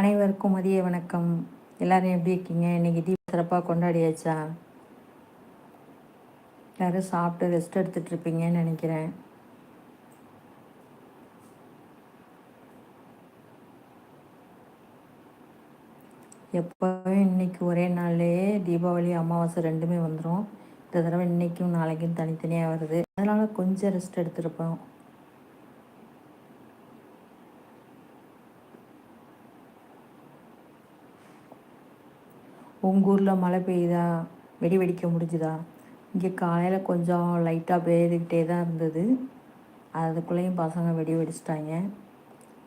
அனைவருக்கும் மதிய வணக்கம். எல்லாரும் எப்படி இருக்கீங்க? இன்னைக்கு தீப சிறப்பாக கொண்டாடியாச்சா? எல்லாரும் சாப்பிட்டு ரெஸ்ட் எடுத்துட்டு இருப்பீங்கன்னு நினைக்கிறேன். எப்போவும் இன்னைக்கு ஒரே நாள்லேயே தீபாவளி அமாவாசை ரெண்டுமே வந்துடும் இந்த தடவை இன்னைக்கும் நாளைக்கும் தனித்தனியாக வருது. அதனால கொஞ்சம் ரெஸ்ட் எடுத்துருப்போம் உங்கள் ஊரில் மழை பெய்யுதா வெடி வெடிக்க முடிஞ்சுதா? இங்கே காலையில் கொஞ்சம் லைட்டாக பெய்துக்கிட்டே தான் இருந்தது. அதுக்குள்ளேயும் பசங்க வெடி வெடிச்சிட்டாங்க.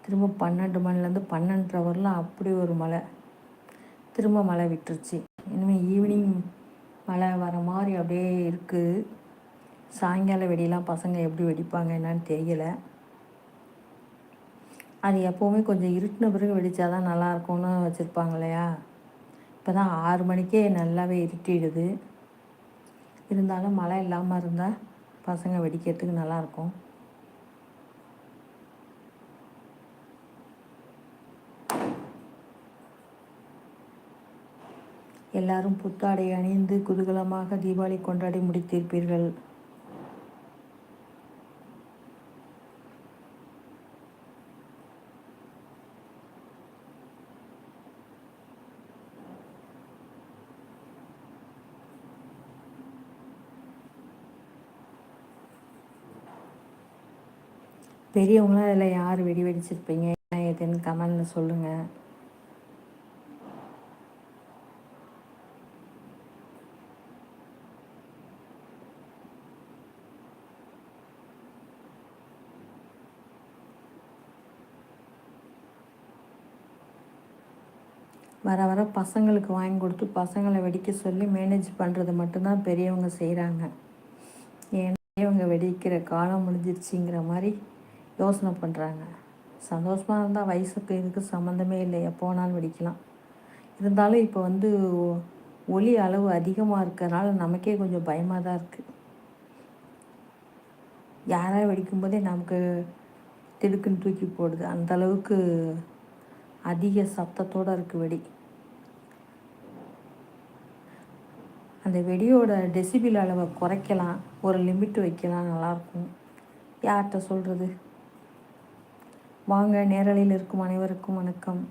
திரும்ப பன்னெண்டு மணிலேருந்து பன்னெண்டரை வரலாம் அப்படி ஒரு மழை. திரும்ப மழை விட்டுருச்சு. இனிமேல் ஈவினிங் மழை வர மாதிரி அப்படியே இருக்குது சாயங்கால வெடியெல்லாம் பசங்க எப்படி வெடிப்பாங்க என்னன்னு தெரியலை. அது எப்போவுமே கொஞ்சம் இருட்டின பிறகு வெடித்தா தான் நல்லாயிருக்கும்னு வச்சுருப்பாங்க இல்லையா? இப்போ தான் ஆறு மணிக்கே நல்லாவே இருட்டிடுது. இருந்தாலும் மழை இல்லாமல் இருந்தால் பசங்க வெடிக்கிறதுக்கு நல்லாயிருக்கும் எல்லாரும் புத்தாடை அணிந்து குதூகலமாக தீபாவளி கொண்டாடி முடித்திருப்பீர்கள். பெரியவங்களாம் அதில் யார் வெடி வெடிச்சிருப்பீங்க என்ன ஏதுன்னு கமெண்டில் சொல்லுங்கள் வர வர பசங்களுக்கு வாங்கி கொடுத்து பசங்களை வெடிக்க சொல்லி மேனேஜ் பண்ணுறது மட்டும்தான் பெரியவங்க செய்கிறாங்க ஏன்னா இவங்க வெடிக்கிற காலம் முடிஞ்சிருச்சுங்கிற மாதிரி யோசனை பண்ணுறாங்க சந்தோஷமாக இருந்தால் வயசுக்கு இதுக்கு சம்மந்தமே இல்லை. எப்போனாலும் வெடிக்கலாம். இருந்தாலும் இப்போ வந்து ஒலி அளவு அதிகமாக இருக்கிறதுனால நமக்கே கொஞ்சம் பயமாக தான் இருக்குது யாராவது வெடிக்கும்போதே நமக்கு திடுக்குன்னு தூக்கி போடுது. அந்த அளவுக்கு அதிக சத்தத்தோடு இருக்குது வெடி. அந்த வெடியோட டெசிபிள் அளவை குறைக்கலாம். ஒரு லிமிட் வைக்கலாம். நல்லாயிருக்கும் யார்கிட்ட சொல்கிறது வாங்க நேரலையில் இருக்கும் அனைவருக்கும் வணக்கம்.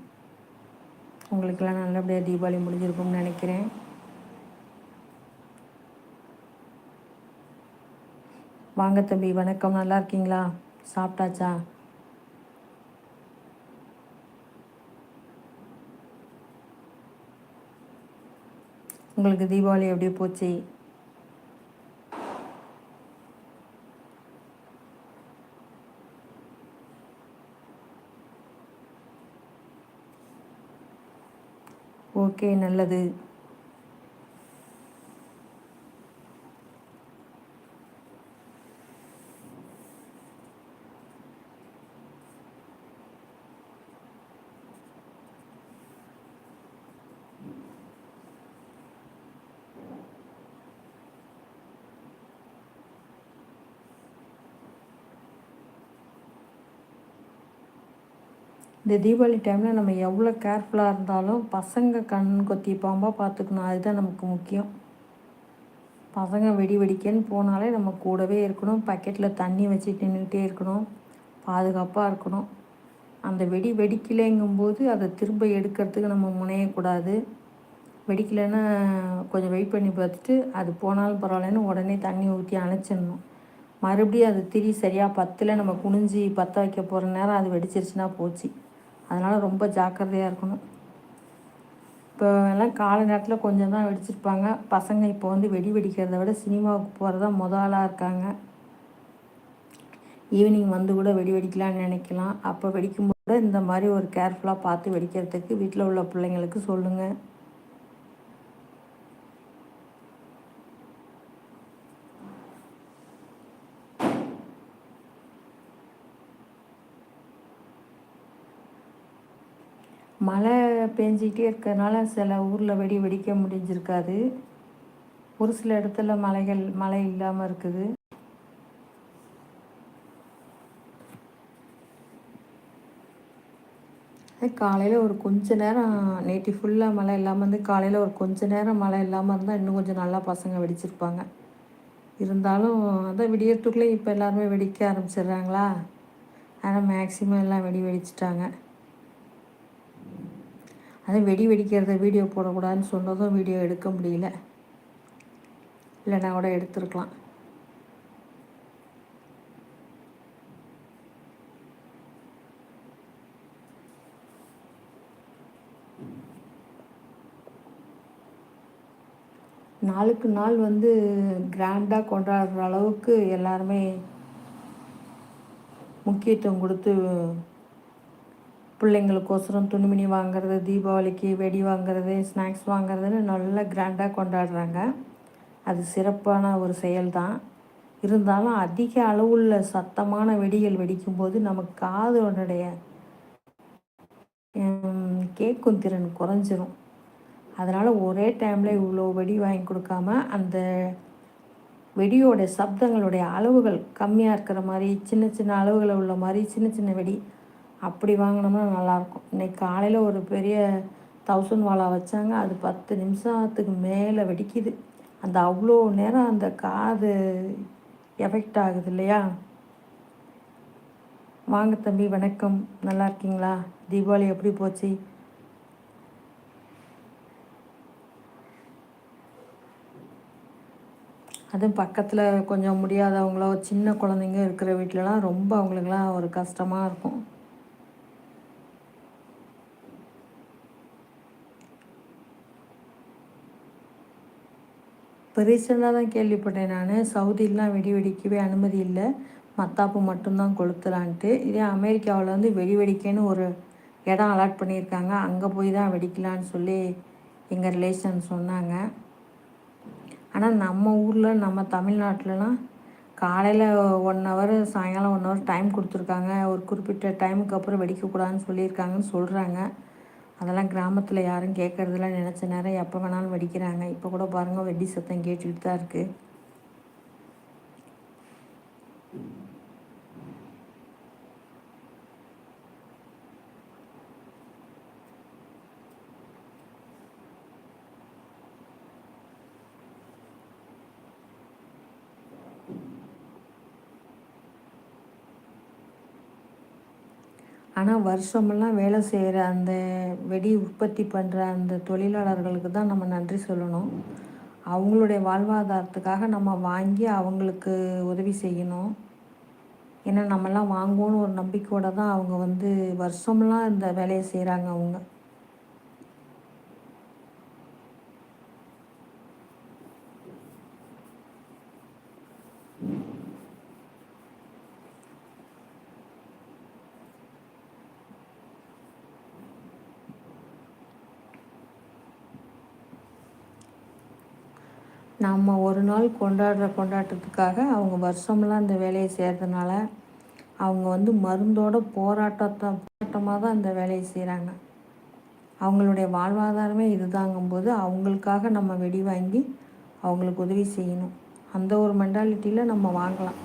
உங்களுக்கெல்லாம் நல்லபடியாக தீபாவளி முடிஞ்சிருக்கும்னு நினைக்கிறேன். வாங்க தம்பி வணக்கம். நல்லா இருக்கீங்களா? சாப்பிட்டாச்சா? உங்களுக்கு தீபாவளி எப்படி போச்சு. ஓகே நல்லது. இந்த தீபாவளி டைமில் நம்ம எவ்வளோ கேர்ஃபுல்லாக இருந்தாலும் பசங்க கண் கொத்தி பாம்பாக பார்த்துக்கணும் அதுதான் நமக்கு முக்கியம். பசங்க வெடி வெடிக்கன்னு போனாலே நம்ம கூடவே இருக்கணும். பக்கெட்டில் தண்ணி வச்சு நின்றுக்கிட்டே இருக்கணும். பாதுகாப்பாக இருக்கணும். அந்த வெடி வெடிக்கலைங்கும்போது அதை திரும்ப எடுக்கிறதுக்கு நம்ம முனையக்கூடாது. வெடிக்கலைன்னா கொஞ்சம் வெயிட் பண்ணி பார்த்துட்டு அது போனாலும் பரவாயில்லன்னு உடனே தண்ணி ஊற்றி அணைச்சிடணும். மறுபடியும் அது திரி சரியாக பத்தில் நம்ம குனிஞ்சி பற்ற வைக்க போகிற நேரம் அது வெடிச்சிருச்சுன்னா போச்சு. அதனால் ரொம்ப ஜாக்கிரதையாக இருக்கணும். இப்போ எல்லாம் காலை நேரத்தில் கொஞ்சம் தான் வெடிச்சிருப்பாங்க. பசங்க இப்போ வந்து வெடி வெடிக்கிறத விட சினிமாவுக்கு போகிறதா முத ஆளாக இருக்காங்க. ஈவினிங் வந்து கூட வெடி வெடிக்கலான்னு நினைக்கலாம். அப்போ வெடிக்கும்போது இந்த மாதிரி ஒரு கேர்ஃபுல்லாக பார்த்து வெடிக்கிறதுக்கு வீட்டில் உள்ள பிள்ளைங்களுக்கு சொல்லுங்கள் மழை பெஞ்சிக்கிட்டே இருக்கிறதுனால சில ஊரில் வெடி வெடிக்க முடிஞ்சிருக்காது. ஒரு சில இடத்துல மலைகள் மழை இல்லாமல் இருக்குது. காலையில் ஒரு கொஞ்ச நேரம் நேற்று ஃபுல்லாக மழை இல்லாமல் வந்து காலையில் ஒரு கொஞ்ச நேரம் மழை இல்லாமல் இருந்தால் இன்னும் கொஞ்சம் நல்லா பசங்க வெடிச்சிருப்பாங்க. இருந்தாலும் அதான் விடியறதுக்குள்ளே இப்போ எல்லாருமே வெடிக்க ஆரம்பிச்சிடுறாங்களா? ஆனால் மேக்ஸிமம் எல்லாம் வெடி வெடிச்சிட்டாங்க. அதான் வெடி வெடிக்கிறத வீடியோ போடக்கூடாதுன்னு சொன்னதும் வீடியோ எடுக்க முடியல. இல்லைனா கூட எடுத்துருக்கலாம். நாளுக்கு நாள் வந்து கிராண்டாக கொண்டாடுற அளவுக்கு எல்லாருமே முக்கியத்துவம் கொடுத்து பிள்ளைங்களுக்கோசரம் துணிமணி வாங்குறது தீபாவளிக்கு வெடி வாங்குறது ஸ்நாக்ஸ் வாங்குறதுன்னு நல்லா கிராண்டாக கொண்டாடுறாங்க. அது சிறப்பான ஒரு செயல்தான். இருந்தாலும் அதிக அளவுள்ள சத்தமான வெடிகள் வெடிக்கும்போது நம்ம காதோடைய கேட்கும் திறன் குறைஞ்சிரும். அதனால் ஒரே டைமில் இவ்வளோ வெடி வாங்கி கொடுக்காம அந்த வெடியோட சப்தங்களுடைய அளவுகள் கம்மியாக இருக்கிற மாதிரி சின்ன சின்ன அளவுகளை உள்ள மாதிரி சின்ன சின்ன வெடி அப்படி வாங்கினோம்னா நல்லாயிருக்கும். இன்றைக்கி காலையில் ஒரு பெரிய தௌசண்ட் வாலா வச்சாங்க. அது பத்து நிமிஷத்துக்கு மேலே வெடிக்குது. அந்த அவ்வளோ நேரம் அந்த காது எஃபெக்ட் ஆகுது இல்லையா? வாங்க தம்பி வணக்கம். நல்லா இருக்கீங்களா? தீபாவளி எப்படி போச்சு? அதுவும் பக்கத்தில் கொஞ்சம் முடியாதவங்களோ சின்ன குழந்தைங்க இருக்கிற வீட்டிலலாம் ரொம்ப அவங்களுக்குலாம் ஒரு கஷ்டமாக இருக்கும். இப்போ ரீசெண்டாக தான் கேள்விப்பட்டேன் நான். சவுதியிலாம் வெடி வெடிக்கவே அனுமதி இல்லை. மத்தாப்பு மட்டும்தான் கொளுத்துலான்ட்டு இதே அமெரிக்காவில் வந்து வெடி வெடிக்கன்னு ஒரு இடம் அலாட் பண்ணியிருக்காங்க. அங்கே போய் தான் வெடிக்கலான்னு சொல்லி எங்கள் ரிலேஷன் சொன்னாங்க. ஆனால் நம்ம ஊரில் நம்ம தமிழ்நாட்டிலலாம் காலையில் ஒன் ஹவர் சாயங்காலம் ஒன் ஹவர் டைம் கொடுத்துருக்காங்க. ஒரு குறிப்பிட்ட டைமுக்கு அப்புறம் வெடிக்கக்கூடாதுன்னு சொல்லியிருக்காங்கன்னு சொல்கிறாங்க அதெல்லாம் கிராமத்தில் யாரும் கேட்குறதில்ல நினச்ச நேரம் எப்போ வேணாலும் வெடிக்கிறாங்க. இப்போ கூட பாருங்கள் வெடி சத்தம் கேட்டுக்கிட்டு தான் இருக்குது ஆனால் வருஷமெல்லாம் வேலை செய்கிற அந்த வெடி உற்பத்தி பண்ணுற அந்த தொழிலாளர்களுக்கு தான் நம்ம நன்றி சொல்லணும். அவங்களுடைய வாழ்வாதாரத்துக்காக நம்ம வாங்கி அவங்களுக்கு உதவி செய்யணும். ஏன்னா நம்மலாம் வாங்குவோன்னு ஒரு நம்பிக்கையோடு தான் அவங்க வந்து வருஷமெல்லாம் இந்த வேலையை செய்கிறாங்க அவங்க. நம்ம ஒரு நாள் கொண்டாடுற கொண்டாட்டத்துக்காக அவங்க வருஷமெல்லாம் இந்த வேலையை செய்கிறதுனால அவங்க வந்து மருந்தோட போராட்டத்தை போராட்டமாக தான் இந்த வேலையை செய்கிறாங்க அவங்களுடைய வாழ்வாதாரமே இதுதாங்கும்போது அவங்களுக்காக நம்ம வெடி வாங்கி அவங்களுக்கு உதவி செய்யணும். அந்த ஒரு மென்டாலிட்டியில் நம்ம வாங்கலாம்.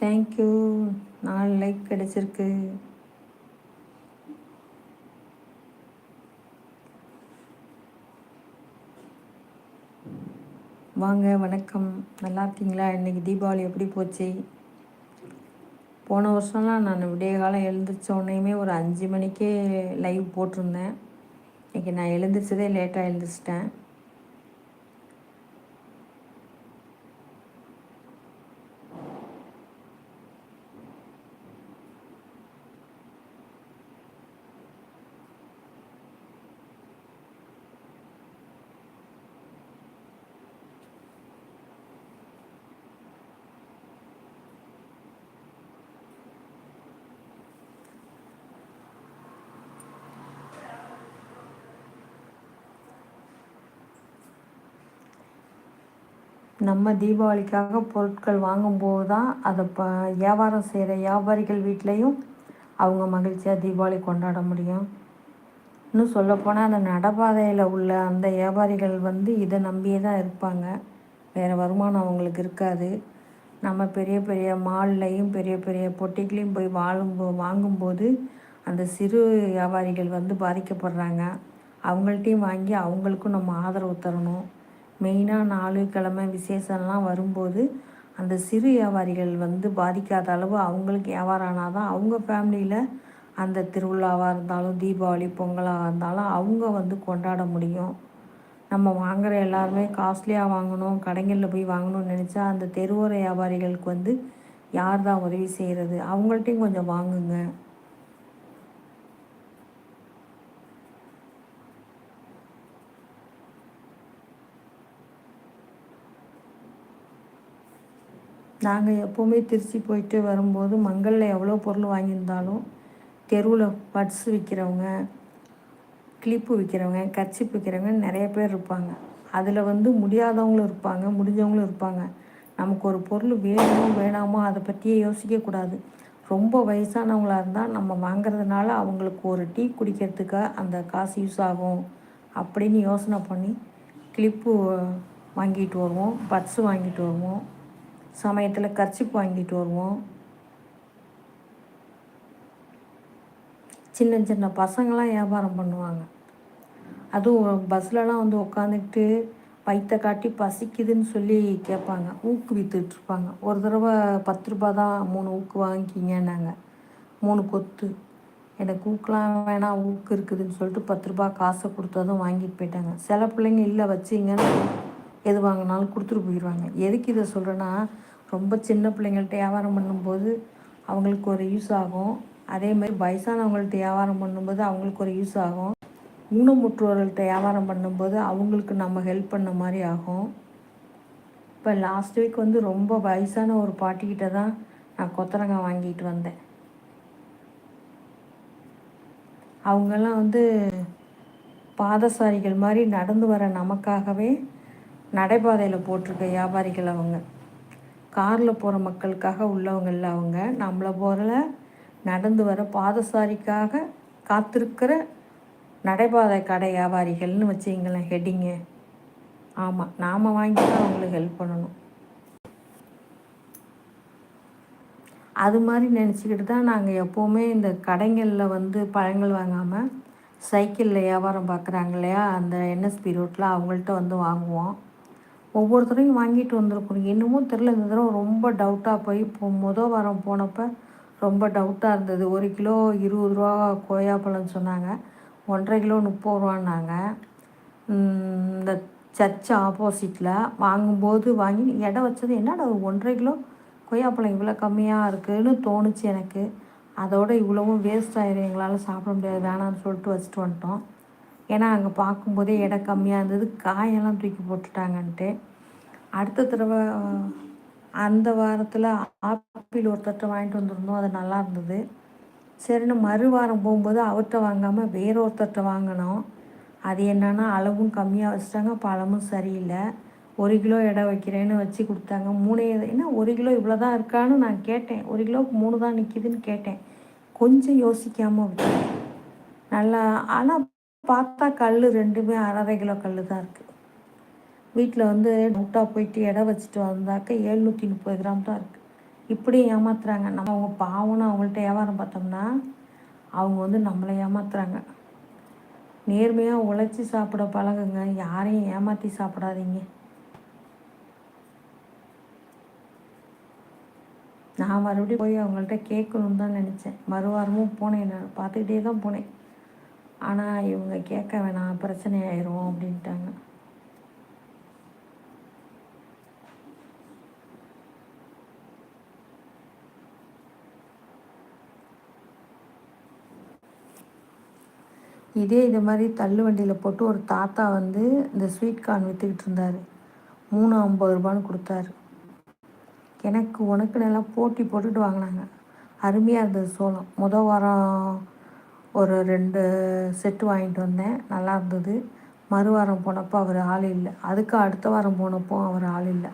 தேங்க்யூ நாலு லைக் கிடச்சிருக்கு. வாங்க வணக்கம். நல்லா இருக்கீங்களா? இன்றைக்கி தீபாவளி எப்படி போச்சு? போன வருஷம்லாம் நான் விடிய காலம் எழுந்திரிச்ச உடனேயுமே ஒரு அஞ்சு மணிக்கே லைவ் போட்டிருந்தேன். இன்றைக்கி நான் எழுந்திரிச்சதே லேட்டாக எழுந்திரிச்சிட்டேன். நம்ம தீபாவளிக்காக பொருட்கள் வாங்கும்போது தான் அதை ப வியாபாரம் செய்கிற வியாபாரிகள் வீட்லேயும் அவங்க மகிழ்ச்சியாக தீபாவளி கொண்டாட முடியும். இன்னும் சொல்லப்போனால் அந்த நடைபாதையில் உள்ள அந்த வியாபாரிகள் வந்து இதை நம்பியே தான் இருப்பாங்க. வேறு வருமானம் அவங்களுக்கு இருக்காது. நம்ம பெரிய பெரிய மால்லையும் பெரிய பெரிய பொட்டிகளையும் போய் வாழும்போ வாங்கும்போது அந்த சிறு வியாபாரிகள் வந்து பாதிக்கப்படுறாங்க. அவங்கள்ட்டையும் வாங்கி அவங்களுக்கும் நம்ம ஆதரவு தரணும். மெயினாக நாலு கிழமை விசேஷம்லாம் வரும்போது அந்த சிறு வியாபாரிகள் வந்து பாதிக்காத அளவு அவங்களுக்கு வியாபாரம் ஆனால் தான் அவங்க ஃபேமிலியில் அந்த திருவிழாவாக இருந்தாலும் தீபாவளி பொங்கலாக இருந்தாலும் அவங்க வந்து கொண்டாட முடியும். நம்ம வாங்குகிற எல்லாருமே காஸ்ட்லியாக வாங்கணும் கடைகளில் போய் வாங்கணும்னு நினச்சா அந்த தெருவோர வியாபாரிகளுக்கு வந்து யார் தான் உதவி செய்கிறது அவங்கள்ட்டையும் கொஞ்சம் வாங்குங்க. நாங்கள் எப்போவுமே திருச்சி போயிட்டு வரும்போது மங்களில் எவ்வளோ பொருள் வாங்கியிருந்தாலும் தெருவில் பட்ஸ் விற்கிறவங்க கிளிப்பு விற்கிறவங்க கர்ச்சிப் விற்கிறவங்க நிறைய பேர் இருப்பாங்க. அதில் வந்து முடியாதவங்களும் இருப்பாங்க முடிஞ்சவங்களும் இருப்பாங்க. நமக்கு ஒரு பொருள் வேணுமோ வேணாமோ அதை பற்றியே யோசிக்கக்கூடாது ரொம்ப வயசானவங்களாக இருந்தால் நம்ம வாங்குறதுனால அவங்களுக்கு ஒரு டீ குடிக்கிறதுக்கு அந்த காசு யூஸ் ஆகும் அப்படின்னு யோசனை பண்ணி கிளிப்பு வாங்கிட்டு வருவோம் பட்ஸு வாங்கிட்டு வருவோம். சமயத்தில் கர்ச்சிப் வாங்கிட்டு வருவோம். சின்ன சின்ன பசங்களாம் வியாபாரம் பண்ணுவாங்க. அதுவும் பஸ்லலாம் வந்து உட்காந்துக்கிட்டு வயிற்ற காட்டி பசிக்குதுன்னு சொல்லி கேட்பாங்க. ஊக்கு விற்றுட்ருப்பாங்க ஒரு தடவை பத்து ரூபா தான் மூணு ஊக்கு வாங்கிக்கிங்கன்னாங்க. மூணு கொத்து. எனக்கு ஊக்கெலாம் வேணாம் ஊக்கு இருக்குதுன்னு சொல்லிட்டு பத்து ரூபா காசை கொடுத்ததும் வாங்கிட்டு போயிட்டாங்க. சில பிள்ளைங்க இல்லை வச்சிங்கன்னு எது வாங்கினாலும் கொடுத்துட்டு போயிடுவாங்க. எதுக்கு இதை சொல்கிறேன்னா ரொம்ப சின்ன பிள்ளைங்கள்ட்ட வியாபாரம் பண்ணும்போது அவங்களுக்கு ஒரு யூஸ் ஆகும். அதே மாதிரி வயசானவங்கள்ட்ட வியாபாரம் பண்ணும்போது அவங்களுக்கு ஒரு யூஸ் ஆகும். ஊனமுற்றோர்கள்ட்ட வியாபாரம் பண்ணும்போது அவங்களுக்கு நம்ம ஹெல்ப் பண்ண மாதிரி ஆகும். இப்போ லாஸ்ட் வீக் வந்து ரொம்ப வயசான ஒரு பாட்டிக்கிட்ட தான் நான் கொத்தரங்காய் வாங்கிட்டு வந்தேன். அவங்கெல்லாம் வந்து பாதசாரிகள் மாதிரி நடந்து வர நமக்காகவே நடைபாதையில் போட்டிருக்க வியாபாரிகள் அவங்க. காரில் போகிற மக்களுக்காக உள்ளவங்கள அவங்க. நம்மளை போகிற நடந்து வர பாதசாரிக்காக காத்திருக்கிற நடைபாதை கடை வியாபாரிகள்னு வச்சுங்களேன் ஹெட்டிங்கு ஆமாம் நாம் வாங்கி தான் அவங்களுக்கு ஹெல்ப் பண்ணணும். அது மாதிரி நினச்சிக்கிட்டு தான் நாங்கள் எப்போவுமே இந்த கடைங்களில் வந்து பழங்கள் வாங்காமல் சைக்கிளில் வியாபாரம் பார்க்குறாங்க இல்லையா? அந்த என்எஸ்பி ரோட்டில் அவங்கள்ட்ட வந்து வாங்குவோம். ஒவ்வொருத்தரையும் வாங்கிட்டு வந்திருக்கணும். என்னமோ தெரில இந்த தடவை ரொம்ப டவுட்டாக போய் இப்போ மொதல் வாரம் போனப்போ ரொம்ப டவுட்டாக இருந்தது. ஒரு கிலோ இருபது ரூபா கொய்யாப்பழம்னு சொன்னாங்க. ஒன்றரை கிலோ முப்பது ரூபான்னாங்க. இந்த சர்ச் ஆப்போசிட்டில் வாங்கும்போது வாங்கி இடம் வச்சது என்னடா ஒன்றரை கிலோ கொய்யாப்பழம் இவ்வளோ கம்மியாக இருக்குதுன்னு தோணுச்சு எனக்கு. அதோட இவ்வளவும் வேஸ்ட் ஆயிரும் எங்களால் சாப்பிட முடியாது வேணாம்னு சொல்லிட்டு வச்சுட்டு வந்துட்டோம். ஏன்னா அங்கே பார்க்கும்போதே இடம் கம்மியாக இருந்தது. காயெல்லாம் தூக்கி போட்டுட்டாங்கன்ட்டு. அடுத்த தடவை அந்த வாரத்தில் ஆப்பிள் ஒரு தட்டை வாங்கிட்டு வந்திருந்தோம். அது நல்லா இருந்தது. சரின்னு மறு வாரம் போகும்போது அவர்கிட்ட வாங்காமல் வேற ஒருத்தர்கிட்ட வாங்கினோம். அது என்னென்னா அளவும் கம்மியாக வச்சுட்டாங்க. பழமும் சரியில்லை. ஒரு கிலோ எடை வைக்கிறேன்னு வச்சு கொடுத்தாங்க. மூணு ஏன்னா ஒரு கிலோ இவ்வளோ தான் இருக்கான்னு நான் கேட்டேன். ஒரு கிலோவுக்கு மூணு தான் நிற்கிதுன்னு கேட்டேன். கொஞ்சம் யோசிக்காமல் நல்லா ஆனால் பார்த்தா கல் ரெண்டுமே அரை கிலோ கல் தான் இருக்குது வீட்டில் வந்து முட்டா போயிட்டு இடம் வச்சுட்டு வந்தாக்க எழுநூற்றி முப்பது கிராம் தான் இருக்குது இப்படியும் ஏமாத்துறாங்க. நம்ம அவங்க பாவம்னு அவங்கள்ட்ட வியாபாரம் பார்த்தோம்னா அவங்க வந்து நம்மளை ஏமாத்துறாங்க. நேர்மையாக உழைச்சி சாப்பிட பழகுங்க. யாரையும் ஏமாற்றி சாப்பிடாதீங்க. நான் மறுபடியும் போய் அவங்கள்ட்ட கேட்கணுன்னு தான் நினச்சேன். மறுவாரமும் போனேன். நான் பார்த்துக்கிட்டே தான் போனேன். ஆனால் இவங்க கேட்க வேணாம் பிரச்சனை ஆயிரும் அப்படின்ட்டாங்க. இதே இது மாதிரி தள்ளு வண்டியில் போட்டு ஒரு தாத்தா வந்து இந்த ஸ்வீட் கார்ன் விற்றுக்கிட்டு இருந்தார். மூணு ஐம்பது ரூபான்னு கொடுத்தாரு. எனக்கு உனக்கு நல்லா போட்டி போட்டுட்டு வாங்கினாங்க. அருமையாக இருந்தது சோளம். மொதல் வாரம் ஒரு ரெண்டு செட்டு வாங்கிட்டு வந்தேன். நல்லா இருந்தது. மறு வாரம் போனப்போ அவர் ஆள் இல்லை. அதுக்கு அடுத்த வாரம் போனப்போ அவர் ஆள் இல்லை.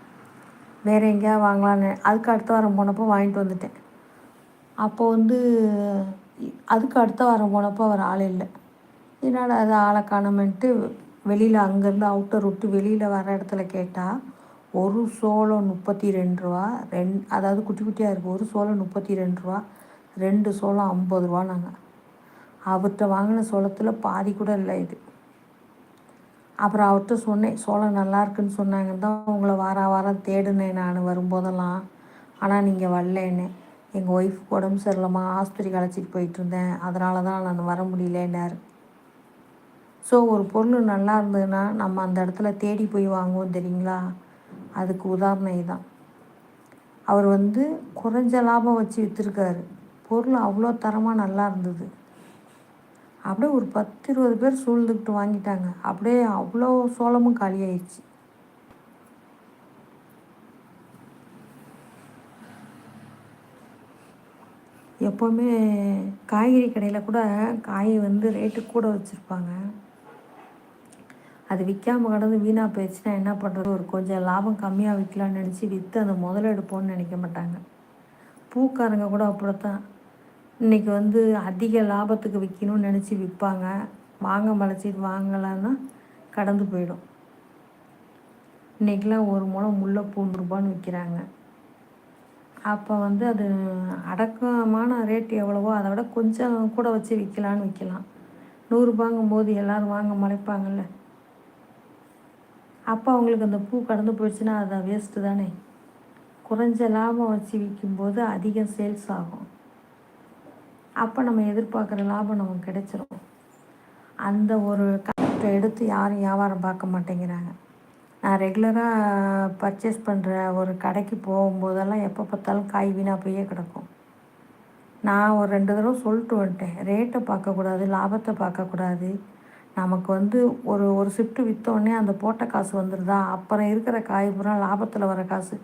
வேறு எங்கேயாவது வாங்கலான்னு அதுக்கு அடுத்த வாரம் போனப்போ வாங்கிட்டு வந்துட்டேன். அப்போ வந்து அதுக்கு அடுத்த வாரம் போனப்போ அவர் ஆள் இல்லை. என்னடா அது ஆளை காணமென்ட்டு வெளியில் அங்கேருந்து அவுட்டர் விட்டு வெளியில் வர இடத்துல கேட்டால் ஒரு சோளம் முப்பத்தி ரெண்டு ரூபா ரெண் அதாவது குட்டி குட்டியாக இருக்குது ஒரு சோளம் முப்பத்தி ரெண்டு ரூபா ரெண்டு சோளம் ஐம்பது ரூபா நாங்கள் அவர்கிட்ட வாங்கின சோளத்தில் பாதி கூட இல்லை இது. அப்புறம் அவர்கிட்ட சொன்னேன் சோளம் நல்லா இருக்குன்னு சொன்னாங்க. தான் உங்களை வாரம் வாரம் தேடினேன் நான் வரும்போதெல்லாம். ஆனால் நீங்கள் வரலன்னு. எங்கள் ஒய்ஃப் உடம்பு சரியில்லாமா ஆஸ்பத்திரிக்கு அழைச்சிட்டு போயிட்டு இருந்தேன். அதனால தான் நான் வர முடியலன்னார். ஸோ ஒரு பொருள் நல்லா இருந்ததுன்னா நம்ம அந்த இடத்துல தேடி போய் வாங்குவோம் தெரியுங்களா? அதுக்கு உதாரணம் இதுதான் அவர் வந்து குறைஞ்ச லாபம் வச்சு விற்றுருக்காரு பொருள் அவ்வளோ தரமாக நல்லா இருந்தது. அப்படியே ஒரு பத்து இருபது பேர் சூழ்ந்துக்கிட்டு வாங்கிட்டாங்க. அப்படியே அவ்வளோ சோளமும் காலியாயிடுச்சு எப்போவுமே காய்கறி கடையில் கூட காய் வந்து ரேட்டு கூட வச்சுருப்பாங்க. அது விற்காம கடந்து வீணாக போயிடுச்சுன்னா என்ன பண்ணுறது ஒரு கொஞ்சம் லாபம் கம்மியாக விற்கலான்னு நினச்சி விற்று அந்த முதல்ல எடுப்போம்னு நினைக்க மாட்டாங்க. பூக்காரங்க கூட அப்படித்தான். இன்றைக்கி வந்து அதிக லாபத்துக்கு விற்கணும்னு நினச்சி விற்பாங்க. வாங்க மலைச்சிட்டு வாங்கலான்னா கடந்து போயிடும். இன்றைக்கெலாம் ஒரு முளம் முல்லைப்பூ ரூபான்னு விற்கிறாங்க அப்போ வந்து அது அடக்கமான ரேட் எவ்வளவோ அதை விட கொஞ்சம் கூட வச்சு விற்கலான்னு விற்கலாம் நூறுரூபாங்கும் போது எல்லோரும் வாங்க மலைப்பாங்கள்ல அப்போ அவங்களுக்கு அந்த பூ கடந்து போயிடுச்சுன்னா அதை வேஸ்ட்டு தானே. குறைஞ்ச லாபம் வச்சு விற்கும்போது அதிகம் சேல்ஸ் ஆகும். அப்போ நம்ம எதிர்பார்க்குற லாபம் நமக்கு கிடைச்சிரும். அந்த ஒரு கஷ்டத்தை எடுத்து யாரும் வியாபாரம் பார்க்க மாட்டேங்கிறாங்க. நான் ரெகுலராக பர்ச்சேஸ் பண்ணுற ஒரு கடைக்கு போகும்போதெல்லாம் எப்போ பார்த்தாலும் காய் வீணாக போயே கிடக்கும். நான் ஒரு ரெண்டு தடவை சொல்லிட்டு வந்துட்டேன். ரேட்டை பார்க்கக்கூடாது லாபத்தை பார்க்கக்கூடாது. நமக்கு வந்து ஒரு ஒரு ஷிஃப்ட்டு விற்றோடனே அந்த போட்ட காசு வந்துடுதா அப்புறம் இருக்கிற காய் பூரா லாபத்தில் வர காசு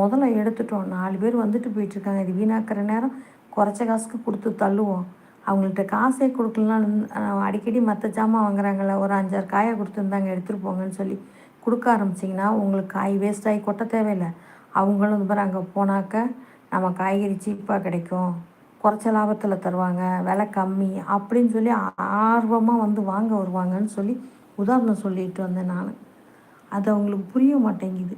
முதல்ல எடுத்துட்டோம். நாலு பேர் வந்துட்டு போயிட்டுருக்காங்க இது வீணாக்கிற நேரம் குறைச்ச காசுக்கு கொடுத்து தள்ளுவோம். அவங்கள்ட்ட காசே கொடுக்கலாம் அடிக்கடி மற்ற ஜாமான் வாங்குறாங்கல்ல ஒரு அஞ்சாறு காயை கொடுத்துருந்தாங்க எடுத்துகிட்டு போங்கன்னு சொல்லி கொடுக்க ஆரம்பிச்சிங்கன்னா உங்களுக்கு காய் வேஸ்ட் ஆகி கொட்ட தேவையில்லை. அவங்களும் இந்த மாதிரி அங்கே போனாக்க நம்ம காய்கறி சீப்பாக கிடைக்கும். குறைச்ச லாபத்தில் தருவாங்க விலை கம்மி அப்படின்னு சொல்லி ஆர்வமாக வந்து வாங்க வருவாங்கன்னு சொல்லி உதாரணம் சொல்லிட்டு வந்தேன் நான். அது அவங்களுக்கு புரிய மாட்டேங்குது.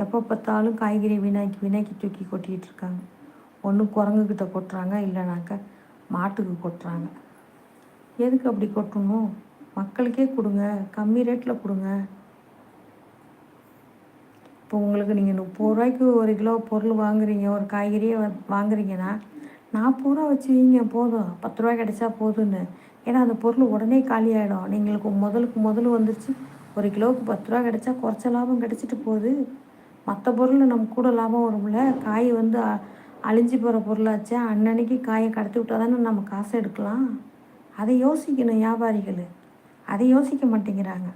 எப்போ பார்த்தாலும் காய்கறி வீணாக்கி வீணாக்கி தூக்கி கொட்டிகிட்டு இருக்காங்க. ஒன்று குரங்குக்கிட்ட கொட்டுறாங்க இல்லைனாக்கா மாட்டுக்கு கொட்டுறாங்க. எதுக்கு அப்படி கொட்டணும்? மக்களுக்கே கொடுங்க கம்மி ரேட்டில் கொடுங்க. இப்போ உங்களுக்கு நீங்கள் முப்பது ரூபாய்க்கு ஒரு கிலோ பொருள் வாங்குறீங்க ஒரு காய்கறியே வாங்குறீங்கன்னா நாற்பது ரூபா வச்சு வைங்க போதும். பத்து ரூபா கிடைச்சா போதும்னு. ஏன்னா அந்த பொருள் உடனே காலி ஆகிடும் நீங்களுக்கு முதலுக்கு முதல் வந்துருச்சு. ஒரு கிலோவுக்கு பத்து ரூபா கிடைச்சா குறைச்ச லாபம் கிடைச்சிட்டு போகுது. மற்ற பொருள் நம்ம கூட லாபம் வரும்ல? காய் வந்து அழிஞ்சு போகிற பொருளாச்சே அன்னன்னைக்கு காயை கடத்தி விட்டால் தானே நம்ம காசை எடுக்கலாம்? அதை யோசிக்கணும் வியாபாரிகள். அதை யோசிக்க மாட்டேங்கிறாங்க.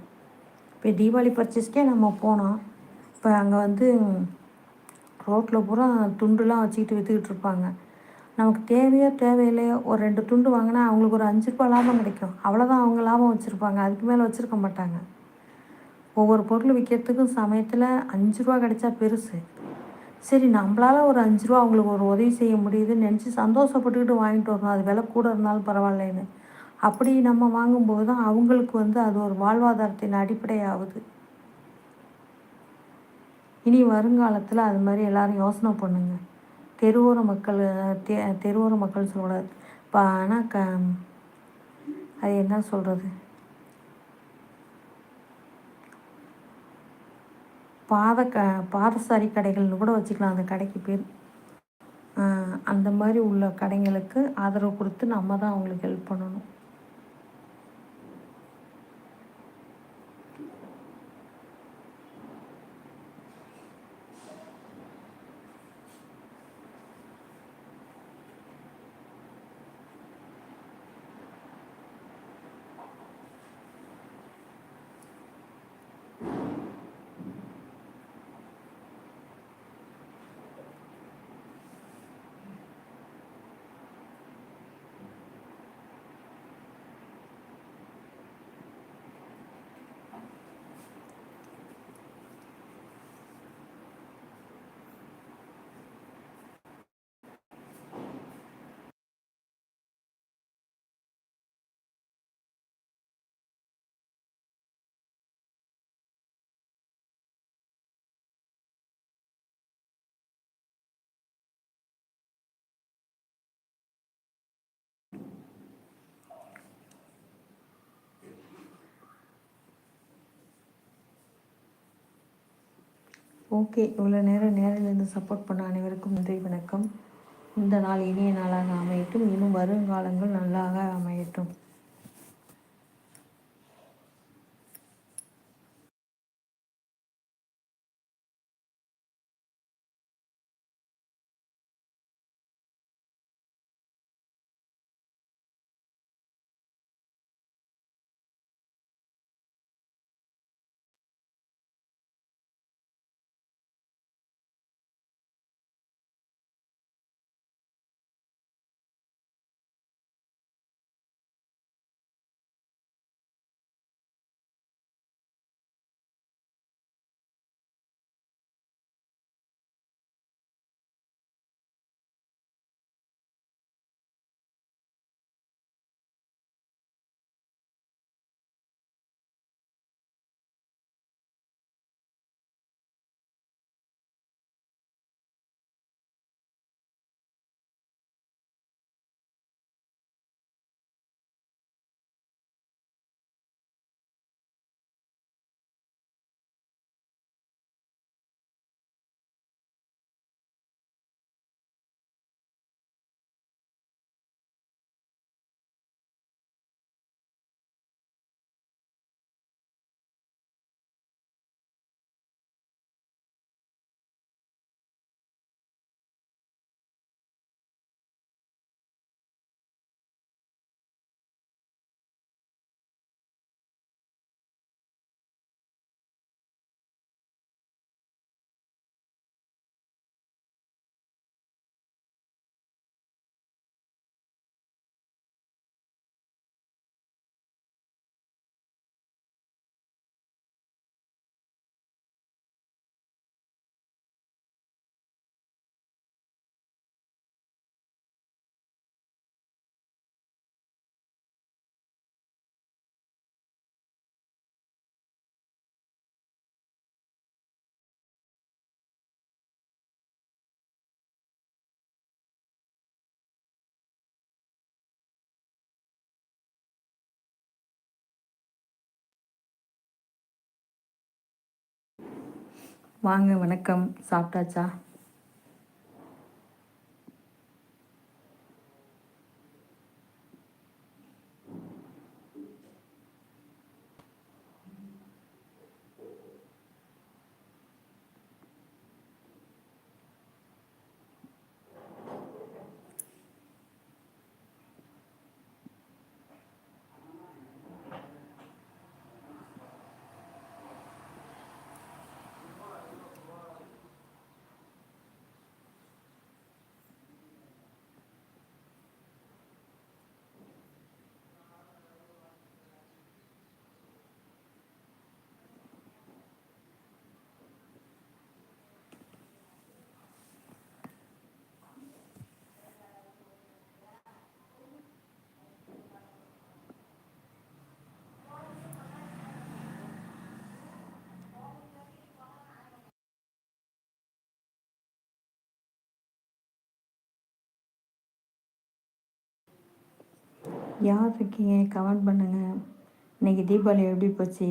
இப்போ தீபாவளி பர்ச்சேஸ்க்கே நம்ம போனோம். இப்போ அங்கே வந்து ரோட்டில் பூரா துண்டுலாம் வச்சுக்கிட்டு விற்றுக்கிட்டு இருப்பாங்க. நமக்கு தேவையோ தேவையில்லையோ ஒரு ரெண்டு துண்டு வாங்கினா அவங்களுக்கு ஒரு அஞ்சு ரூபா லாபம் கிடைக்கும். அவ்வளோதான் அவங்க லாபம் வச்சுருப்பாங்க. அதுக்கு மேலே வச்சுருக்க மாட்டாங்க. ஒவ்வொரு பொருள் விற்கிறதுக்கும் சமயத்தில் அஞ்சு ரூபா கிடைச்சா பெருசு. சரி நம்மளால் ஒரு அஞ்சு ரூபா அவங்களுக்கு ஒரு உதவி செய்ய முடியுதுன்னு நினச்சி சந்தோஷப்பட்டுக்கிட்டு வாங்கிட்டு வரணும். அது விலை கூட இருந்தாலும் பரவாயில்லைன்னு. அப்படி நம்ம வாங்கும்போது தான் அவங்களுக்கு வந்து அது ஒரு வாழ்வாதாரத்தின் அடிப்படையாகுது. இனி வருங்காலத்தில் அது மாதிரி எல்லோரும் யோசனை பண்ணுங்க. தெருவோர மக்கள் தெ தெருவோர மக்கள் சொல்லக்கூடாது. இப்போ ஆனால் க அது என்ன சொல்கிறது பாத க பாதசாரி கடைகள்னு கூட வச்சுக்கலாம். அந்த கடைக்கு பேர். அந்த மாதிரி உள்ள கடைங்களுக்கு ஆதரவு கொடுத்து நம்ம தான் அவங்களுக்கு ஹெல்ப் பண்ணணும். ஓகே. இவ்வளோ நேரம் நேரிலிருந்து சப்போர்ட் பண்ண அனைவருக்கும் நன்றி வணக்கம். இந்த நாள் இனிய நாளாக அமையட்டும். இன்னும் வருங்காலங்கள் நல்லாக அமையட்டும். வாங்க வணக்கம். சாப்பிட்டாச்சா? யார் இருக்கீங்க கமெண்ட் பண்ணுங்கள் இன்றைக்கி தீபாவளி எப்படி போச்சு?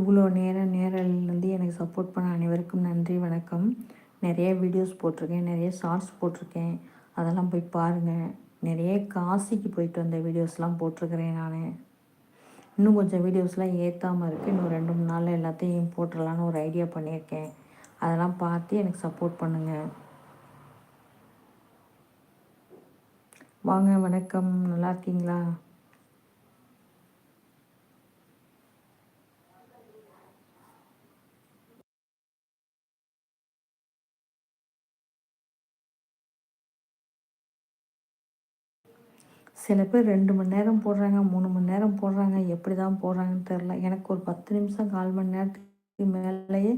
இவ்வளோ நேரம் நேரலேருந்து எனக்கு சப்போர்ட் பண்ண அனைவருக்கும் நன்றி வணக்கம். நிறைய வீடியோஸ் போட்டிருக்கேன் நிறைய ஷார்ட்ஸ் போட்டிருக்கேன். அதெல்லாம் போய் பாருங்கள் நிறைய காசிக்கு போயிட்டு வந்த வீடியோஸ்லாம் போட்டிருக்கிறேன் நான். இன்னும் கொஞ்சம் வீடியோஸ்லாம் ஏற்றாமல் இருக்குது இன்னும் ரெண்டு மூணு நாளில் எல்லாத்தையும் போட்டுடலான்னு ஒரு ஐடியா பண்ணியிருக்கேன். அதெல்லாம் பார்த்து எனக்கு சப்போர்ட் பண்ணுங்கள் வாங்க வணக்கம். நல்லா இருக்கீங்களா? சில பேர் ரெண்டு மணி நேரம் போடுறாங்க மூணு மணி நேரம் போடுறாங்க எப்படி தான் போடுறாங்கன்னு தெரில எனக்கு ஒரு பத்து நிமிஷம் கால் மணி நேரத்துக்கு மேலேயே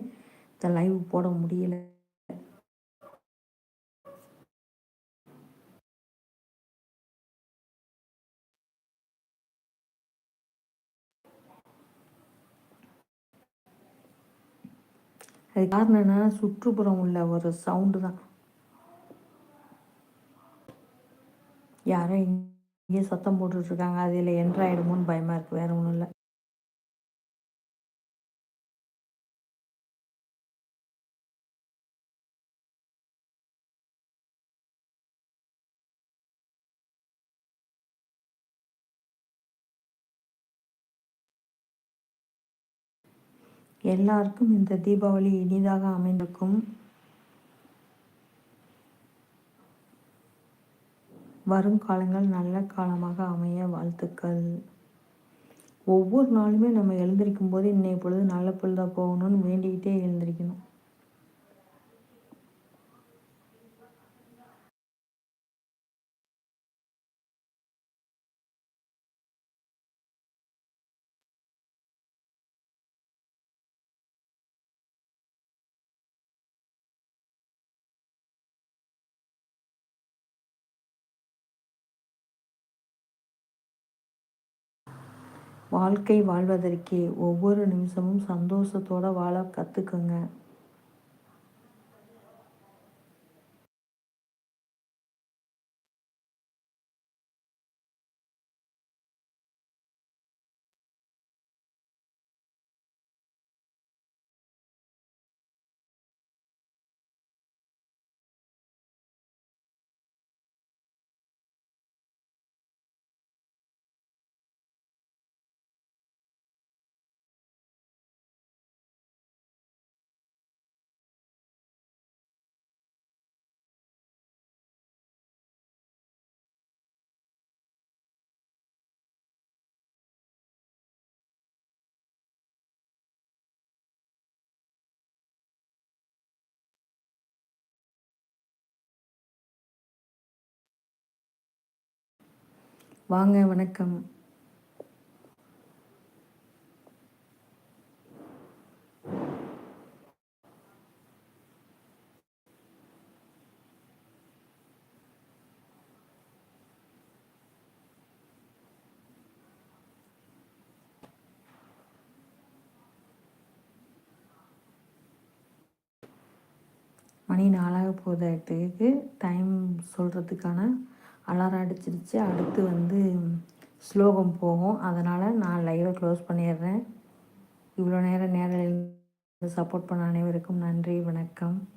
இந்த லைவ் போட முடியல. அது காரணம் என்ன சுற்றுப்புறம் உள்ள ஒரு சவுண்டு தான். யாரும் இங்கே சத்தம் போட்டுட்ருக்காங்க. அதில் என்ட்ராயிடுமோன்னு பயமாக இருக்குது வேறு ஒன்றும் இல்லை. எல்லாருக்கும் இந்த தீபாவளி இனிதாக அமைந்திருக்கும். வரும் காலங்கள் நல்ல காலமாக அமைய வாழ்த்துக்கள். ஒவ்வொரு நாளுமே நம்ம எழுந்திருக்கும் போது இன்றைய பொழுது நல்ல பொழுதாக போகணும்னு வேண்டிக்கிட்டே எழுந்திருக்கணும். வாழ்க்கை வாழ்வதற்கே ஒவ்வொரு நிமிஷமும் சந்தோஷத்தோடு வாழ கற்றுக்குங்க வாங்க வணக்கம். மணி நாளாக போகிறதுக்கு டைம் சொல்கிறதுக்கான அலாரம் அடிச்சிருச்சு. அடுத்து வந்து ஸ்லோகம் போகும். அதனால் நான் லைவை க்ளோஸ் பண்ணிடுறேன். இவ்வளோ நேரம் நேரில் சப்போர்ட் பண்ண அனைவருக்கும் நன்றி. வணக்கம்.